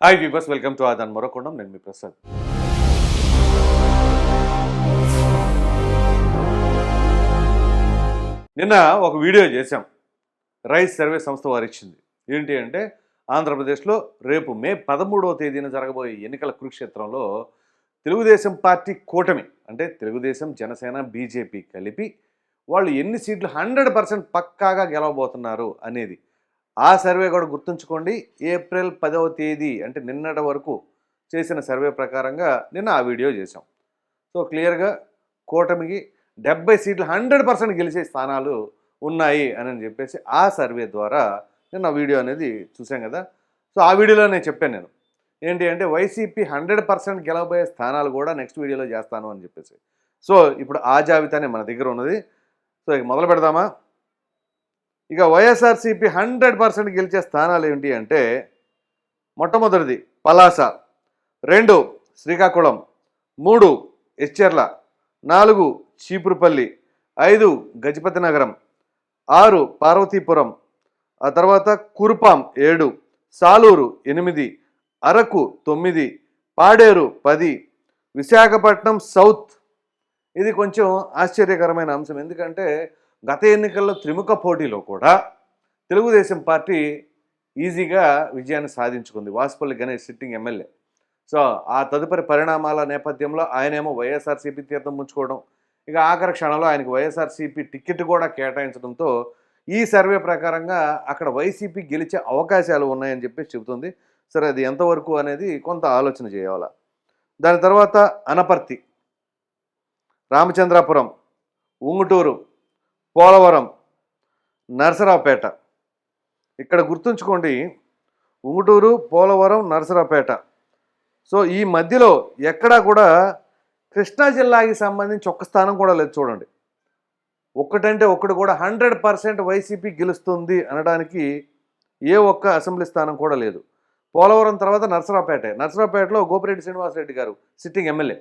Hi వీబస్ welcome to ఆదాన్ మరొకొండం నేను మీ ప్రసాద్ నిన్న ఒక వీడియో చేశాం. రైస్ సర్వే సంస్థ వారు ఇచ్చింది. ఏంటి అంటే ఆంధ్రప్రదేశ్లో రేపు మే పదమూడవ తేదీన జరగబోయే ఎన్నికల కురుక్షేత్రంలో తెలుగుదేశం పార్టీ కూటమి అంటే తెలుగుదేశం జనసేన బీజేపీ కలిపి వాళ్ళు ఎన్ని సీట్లు హండ్రెడ్ పర్సెంట్ పక్కాగా గెలవబోతున్నారు అనేది ఆ సర్వే కూడా గుర్తుంచుకోండి. ఏప్రిల్ పదవ తేదీ అంటే నిన్నటి వరకు చేసిన సర్వే ప్రకారంగా నిన్న ఆ వీడియో చేసాం సో క్లియర్గా కూటమికి డెబ్బై సీట్లు హండ్రెడ్ పర్సెంట్ గెలిచే స్థానాలు ఉన్నాయి అని చెప్పేసి ఆ సర్వే ద్వారా నిన్న వీడియో అనేది చూసాం కదా. సో ఆ వీడియోలో నేను చెప్పాను నేను. ఏంటి అంటే వైసీపీ హండ్రెడ్ పర్సెంట్ గెలవబోయే స్థానాలు కూడా నెక్స్ట్ వీడియోలో చేస్తాను అని చెప్పేసి. సో ఇప్పుడు ఆ జాబితానే మన దగ్గర ఉన్నది. సో ఇక మొదలు పెడదామా? ఇక వైఎస్ఆర్సీపీ హండ్రెడ్ పర్సెంట్ గెలిచే స్థానాలు ఏంటి అంటే మొట్టమొదటిది పలాస రెండు శ్రీకాకుళం మూడు ఎచ్చెర్ల నాలుగు చీపురుపల్లి ఐదు గజపతి నగరం ఆరు పార్వతీపురం ఆ తర్వాత కురుపాం ఏడు సాలూరు ఎనిమిది అరకు తొమ్మిది పాడేరు పది విశాఖపట్నం సౌత్. ఇది కొంచెం ఆశ్చర్యకరమైన అంశం. ఎందుకంటే గత ఎన్నికల్లో త్రిముఖ పోటీలో కూడా తెలుగుదేశం పార్టీ ఈజీగా విజయాన్ని సాధించుకుంది. Vasupalli Ganesh sitting MLA. So ఆ తదుపరి పరిణామాల నేపథ్యంలో ఆయనేమో వైఎస్ఆర్సీపీ తీర్థం ముంచుకోవడం ఇక ఆఖరి క్షణంలో ఆయనకు వైఎస్ఆర్సీపీ టికెట్ కూడా కేటాయించడంతో ఈ సర్వే ప్రకారంగా అక్కడ వైసీపీ గెలిచే అవకాశాలు ఉన్నాయని చెప్పేసి చెబుతుంది. సరే అది ఎంతవరకు అనేది కొంత ఆలోచన చేయాల? దాని తర్వాత అనపర్తి రామచంద్రాపురం ఉంగుటూరు పోలవరం నరసరావుపేట. ఇక్కడ గుర్తుంచుకోండి ఉంగుటూరు పోలవరం నరసరావుపేట. సో ఈ మధ్యలో ఎక్కడా కూడా కృష్ణా జిల్లాకి సంబంధించి ఒక్క స్థానం కూడా లేదు చూడండి. ఒక్కటంటే ఒక్కటి కూడా హండ్రెడ్ పర్సెంట్ వైసీపీ గెలుస్తుంది అనడానికి ఏ ఒక్క అసెంబ్లీ స్థానం కూడా లేదు. పోలవరం తర్వాత నరసరావుపేట. నరసరావుపేటలో గోపిరెడ్డి శ్రీనివాసరెడ్డి గారు సిట్టింగ్ ఎమ్మెల్యే.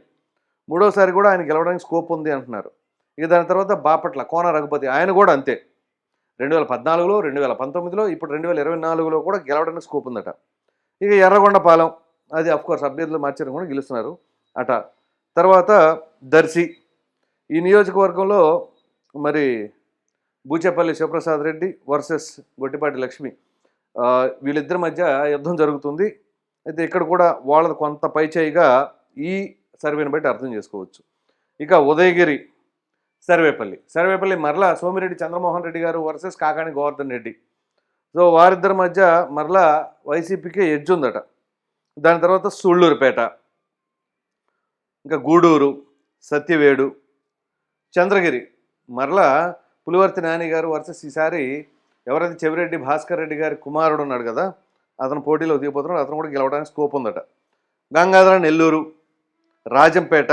మూడోసారి కూడా ఆయన గెలవడానికి స్కోప్ ఉంది అంటున్నారు. ఇక దాని తర్వాత బాపట్ల కోన రఘుపతి ఆయన కూడా అంతే. రెండు వేల పద్నాలుగులో రెండు వేల పంతొమ్మిదిలో ఇప్పుడు రెండు వేల ఇరవై నాలుగులో కూడా గెలవడానికి స్కోప్ ఉందట. ఇక ఎర్రగొండపాలెం అది అఫ్కోర్స్ అభ్యర్థులు మార్చారు కూడా గెలుస్తున్నారు అట. తర్వాత దర్శి ఈ నియోజకవర్గంలో మరి బూచేపల్లి శివప్రసాద్ రెడ్డి వర్సెస్ గొట్టిపాటి లక్ష్మి వీళ్ళిద్దరి మధ్య యుద్ధం జరుగుతుంది. అయితే ఇక్కడ కూడా వాళ్ళది కొంత పైచేయిగా ఈ సర్వేని బట్టి అర్థం చేసుకోవచ్చు. ఇక ఉదయగిరి సర్వేపల్లి. సర్వేపల్లి మరలా సోమిరెడ్డి చంద్రమోహన్ రెడ్డి గారు వర్సెస్ కాకాని గోవర్ధన్ రెడ్డి. సో వారిద్దరి మధ్య మరలా వైసీపీకి ఎడ్జ్ ఉందట. దాని తర్వాత సుళ్ళూరుపేట. ఇంకా గూడూరు సత్యవేడు చంద్రగిరి. మరలా పులివర్తి నాని గారు వర్సెస్ ఈసారి ఎవరైతే చెవిరెడ్డి భాస్కర్ రెడ్డి గారి కుమారుడు ఉన్నాడు కదా అతను పోటీలో దిగిపోతున్నాడు అతను కూడా గెలవడానికి స్కోప్ ఉందట. గంగాధర నెల్లూరు రాజంపేట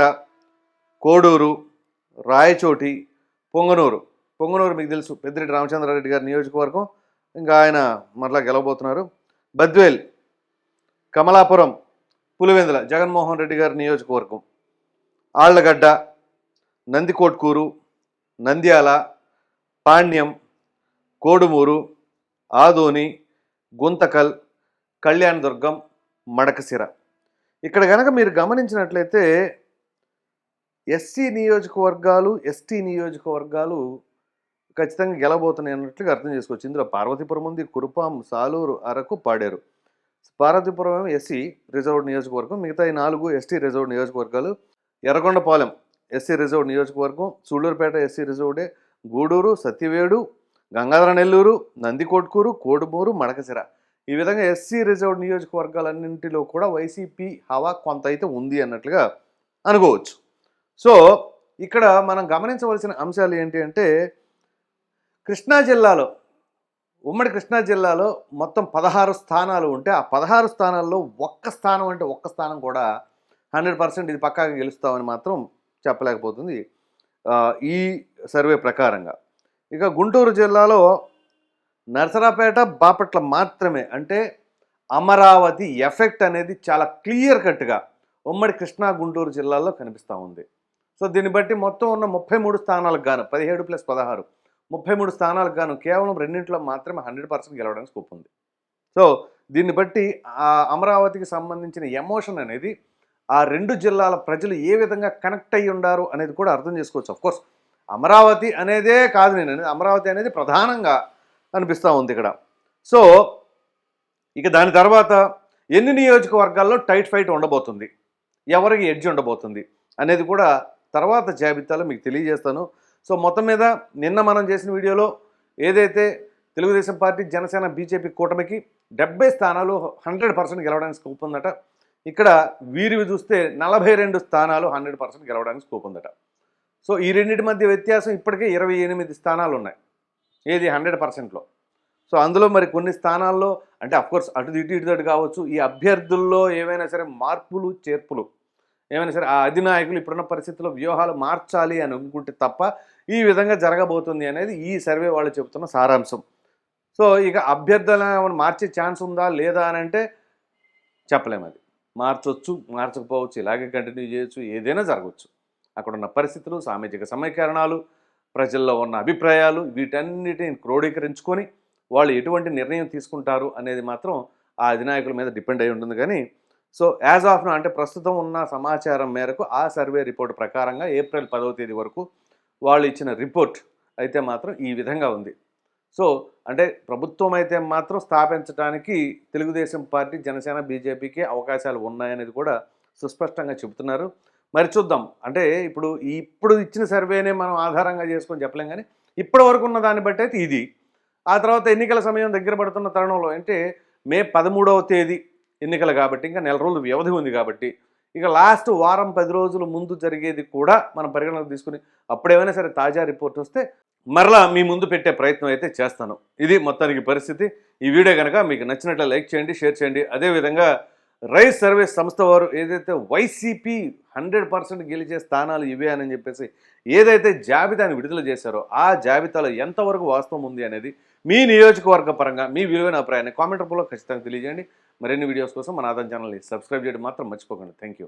కోడూరు రాయచోటి పొంగనూరు. పొంగనూరు మీకు తెలుసు పెద్దిరెడ్డి రామచంద్రారెడ్డి గారి నియోజకవర్గం. ఇంకా ఆయన మరలా గెలవబోతున్నారు. బద్వేల్ కమలాపురం పులివెందుల జగన్మోహన్ రెడ్డి గారి నియోజకవర్గం. ఆళ్ళగడ్డ నందికోట్కూరు నంద్యాల పాణ్యం కోడుమూరు ఆదోని గుంతకల్ కళ్యాణదుర్గం మడకసిర ఇక్కడ కనుక మీరు గమనించినట్లయితే ఎస్సీ నియోజకవర్గాలు ఎస్టీ నియోజకవర్గాలు ఖచ్చితంగా గెలబోతున్నాయి అన్నట్లుగా అర్థం చేసుకోవచ్చు. ఇందులో పార్వతీపురం ఉంది కురుపాం సాలూరు అరకు పాడేరు. పార్వతీపురం ఎస్సీ రిజర్వ్డ్ నియోజకవర్గం మిగతా ఈ నాలుగు ఎస్టీ రిజర్వ్డ్ నియోజకవర్గాలు ఎర్రగొండపాలెం ఎస్సీ రిజర్వ్డ్ నియోజకవర్గం సూళ్ళూరుపేట ఎస్సీ రిజర్వ్డే గూడూరు సత్యవేడు గంగాధర నెల్లూరు నందికోట్కూరు కోడుమూరు మడకసిర ఈ విధంగా ఎస్సీ రిజర్వ్డ్ నియోజకవర్గాలన్నింటిలో కూడా వైసీపీ హవా కొంత అయితే ఉంది అన్నట్లుగా అనుకోవచ్చు. సో ఇక్కడ మనం గమనించవలసిన అంశాలు ఏంటి అంటే కృష్ణా జిల్లాలో ఉమ్మడి కృష్ణా జిల్లాలో మొత్తం పదహారు స్థానాలు ఉంటే ఆ పదహారు స్థానాల్లో ఒక్క స్థానం అంటే ఒక్క స్థానం కూడా హండ్రెడ్ పర్సెంట్ ఇది పక్కాగా గెలుస్తామని మాత్రం చెప్పలేకపోతుంది. ఈ సర్వే ప్రకారంగా. ఇక గుంటూరు జిల్లాలో నరసరాపేట బాపట్ల మాత్రమే. అంటే అమరావతి ఎఫెక్ట్ అనేది చాలా క్లియర్ కట్గా ఉమ్మడి కృష్ణా గుంటూరు జిల్లాల్లో కనిపిస్తూ ఉంది. సో దీన్ని బట్టి మొత్తం ఉన్న ముప్పై మూడు స్థానాలకు గాను పదిహేడు ప్లస్ పదహారు ముప్పై మూడు స్థానాలకు గాను కేవలం రెండింటిలో మాత్రమే హండ్రెడ్ పర్సెంట్ గెలవడానికి స్కోప్ ఉంది. సో దీన్ని బట్టి ఆ అమరావతికి సంబంధించిన ఎమోషన్ అనేది ఆ రెండు జిల్లాల ప్రజలు ఏ విధంగా కనెక్ట్ అయ్యి ఉండారు అనేది కూడా అర్థం చేసుకోవచ్చు. అఫ్కోర్స్ అమరావతి అనేదే కాదు నేను అమరావతి అనేది ప్రధానంగా అనిపిస్తూ ఉంది ఇక్కడ. సో ఇక దాని తర్వాత ఎన్ని నియోజకవర్గాల్లో టైట్ ఫైట్ ఉండబోతుంది? ఎవరికి ఎడ్జ్ ఉండబోతుంది? అనేది కూడా తర్వాత జాబితాలో మీకు తెలియజేస్తాను. సో మొత్తం మీద నిన్న మనం చేసిన వీడియోలో ఏదైతే తెలుగుదేశం పార్టీ జనసేన బీజేపీ కూటమికి డెబ్బై స్థానాలు హండ్రెడ్ పర్సెంట్ గెలవడానికి స్కోప్ ఉందట. ఇక్కడ వీరివి చూస్తే నలభై రెండు స్థానాలు హండ్రెడ్ పర్సెంట్ గెలవడానికి స్కోప్ ఉందట. సో ఈ రెండింటి మధ్య వ్యత్యాసం ఇప్పటికే ఇరవై ఎనిమిది స్థానాలు ఉన్నాయి. ఏది హండ్రెడ్ పర్సెంట్లో సో అందులో మరి కొన్ని స్థానాల్లో అంటే అఫ్కోర్స్ అటు ఇటు ఇటు కావచ్చు ఈ అభ్యర్థుల్లో ఏవైనా సరే మార్పులు చేర్పులు ఏమైనా సరే ఆ అధినాయకులు ఇప్పుడున్న పరిస్థితుల్లో వ్యూహాలు మార్చాలి అని అనుకుంటే తప్ప ఈ విధంగా జరగబోతుంది అనేది ఈ సర్వే వాళ్ళు చెబుతున్న సారాంశం. సో ఇక అభ్యర్థులను మార్చే ఛాన్స్ ఉందా లేదా అని అంటే చెప్పలేము అది. మార్చొచ్చు మార్చకపోవచ్చు ఇలాగే కంటిన్యూ చేయొచ్చు ఏదైనా జరగవచ్చు అక్కడ ఉన్న పరిస్థితులు సామాజిక సమీకరణాలు ప్రజల్లో ఉన్న అభిప్రాయాలు వీటన్నిటిని క్రోడీకరించుకొని వాళ్ళు ఎటువంటి నిర్ణయం తీసుకుంటారు అనేది మాత్రం ఆ అధినాయకుల మీద డిపెండ్ అయి ఉంటుంది. కానీ సో యాజ్ ఆఫ్ నా అంటే ప్రస్తుతం ఉన్న సమాచారం మేరకు ఆ సర్వే రిపోర్ట్ ప్రకారంగా ఏప్రిల్ పదవ తేదీ వరకు వాళ్ళు ఇచ్చిన రిపోర్ట్ అయితే మాత్రం ఈ విధంగా ఉంది. సో అంటే ప్రభుత్వం అయితే మాత్రం స్థాపించడానికి తెలుగుదేశం పార్టీ జనసేన బీజేపీకి అవకాశాలు ఉన్నాయనేది కూడా సుస్పష్టంగా చెబుతున్నారు. మరి చూద్దాం. అంటే ఇప్పుడు ఇప్పుడు ఇచ్చిన సర్వేనే మనం ఆధారంగా చేసుకొని చెప్పలేం కానీ ఇప్పటి వరకు ఉన్న దాన్ని బట్టి అయితే ఇది. ఆ తర్వాత ఎన్నికల సమయం దగ్గర పడుతున్న తరుణంలో అంటే మే పదమూడవ తేదీ ఎన్నికలు కాబట్టి ఇంకా నెల రోజులు వ్యవధి ఉంది కాబట్టి ఇక లాస్ట్ వారం పది రోజుల ముందు జరిగేది కూడా మనం పరిగణలోకి తీసుకుని అప్పుడేమైనా సరే తాజా రిపోర్ట్ వస్తే మరలా మీ ముందు పెట్టే ప్రయత్నం అయితే చేస్తాను. ఇది మొత్తానికి పరిస్థితి. ఈ వీడియో కనుక మీకు నచ్చినట్లు లైక్ చేయండి షేర్ చేయండి. అదేవిధంగా రైస్ సర్వే సంస్థ వారు ఏదైతే వైసీపీ హండ్రెడ్ పర్సెంట్ గెలిచే స్థానాలు ఇవే అని చెప్పేసి ఏదైతే జాబితాను విడుదల చేశారో ఆ జాబితాలో ఎంతవరకు వాస్తవం ఉంది అనేది మీ నియోజకవర్గ పరంగా మీ విలువైన అభిప్రాయాన్ని కామెంట్ రూపంలో ఖచ్చితంగా తెలియజేయండి. మరిన్ని వీడియోస్ కోసం మన ఆదాయం ఛానల్ని సబ్స్క్రైబ్ చేయడం మాత్రం మర్చిపోకండి. Thank you